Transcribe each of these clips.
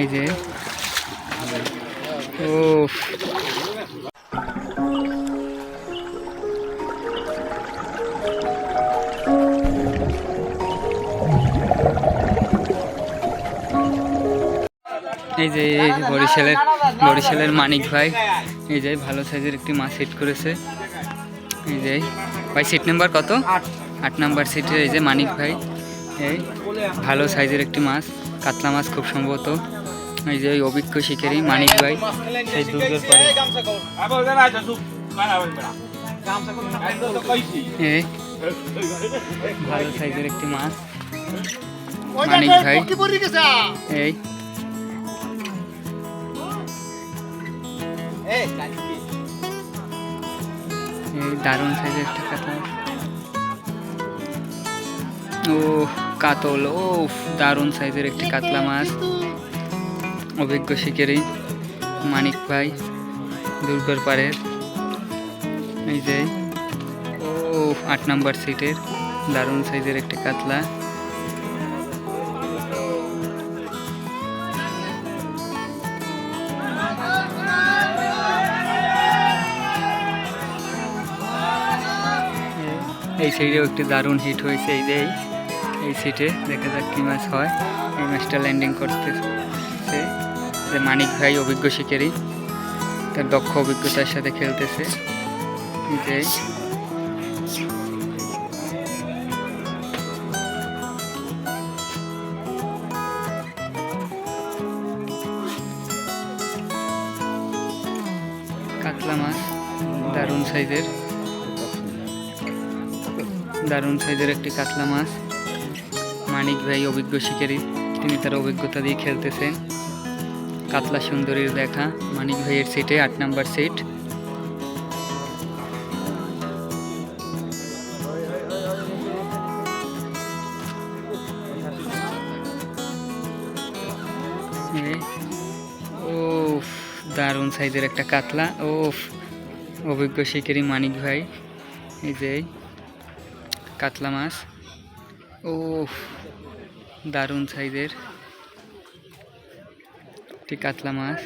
এই যে। ও এই যে এই যে বরিশালের বরিশালের মানিক ভাই। এই যে ভালো সাইজের একটি মাছ হিট করেছে। এই যে। ভাই সিট নাম্বার কত? আট। নাম্বার সিটের এই যে মানিক ভাই। এই ভালো সাইজের একটি মাছ কাতলা মাছ খুব সম্ভবত। এই যে ওই অভিজ্ঞ শিকারী মানিক ভাই। সেই দুর্গের পরে। এই ভালো সাইজের একটি মাছ। মানিক ভাই। এই। এই দারুণ সাইজের একটা কাতলা ও কাতল ও দারুণ সাইজের একটি কাতলা মাছ। অভিজ্ঞ শিকারী মানিক ভাই, দুর্গর পাড়ের এই যে ও আট নাম্বার সিটের দারুণ সাইজের একটি কাতলা। এই সাইডেও একটি দারুণ হিট হয়েছে, এই যে। এই- সিটে দেখা যাক কী মাছ হয়। এই মাছটা ল্যান্ডিং করতেছে যে মানিক ভাই অভিজ্ঞ শিকারী। তার দক্ষ অভিজ্ঞতার সাথে খেলতেছে। কাতলা মাছ, দারুণ সাইজের দারুণ সাইজের একটি কাতলা মাছ। মানিক ভাই অভিজ্ঞ শিকারী। তিনি তার অভিজ্ঞতা দিয়ে খেলতেছেন। কাতলা সুন্দরীর দেখা, মানিক ভাইয়ের সিটে আট নাম্বার সিট। ও দারুণ সাইজের একটা কাতলা। ও অভিজ্ঞ শিকারী মানিক ভাই। এই যে, কাতলা মাছ। ও দারুণ সাইজের ঠিক কাতলা মাছ।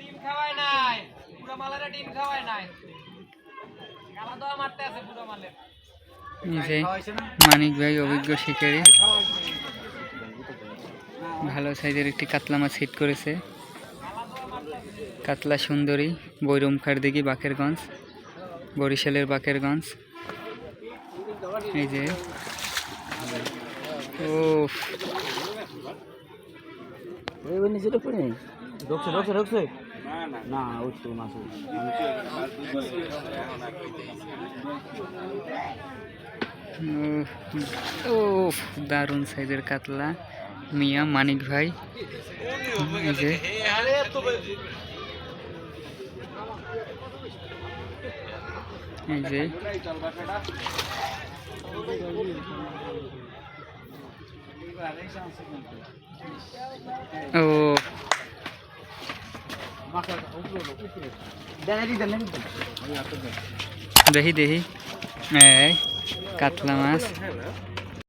ডিম খাওয়ায় নাই। পুরো মালের ডিম খাওয়ায় নাই। গালা দেওয়া মারতে আছে পুরো মালের। এই মানিক ভাই অভিজ্ঞ শিকারী। ভালো সাইজের একটি কাতলা মাছ হিট করেছে। কাতলা সুন্দরী বৈরমখার দিঘি বাকেরগঞ্জ বরিশালের বাকেরগঞ্জ। এই যে। ও ঢুকছে ঢুকছে ঢুকছে না উঠছে মাছ ও দারুণ সাইজের কাতলা। মিয়া মানিক ভাই। যে। এই যে। ও। দেখি দেখি এই কাতলা মাছ।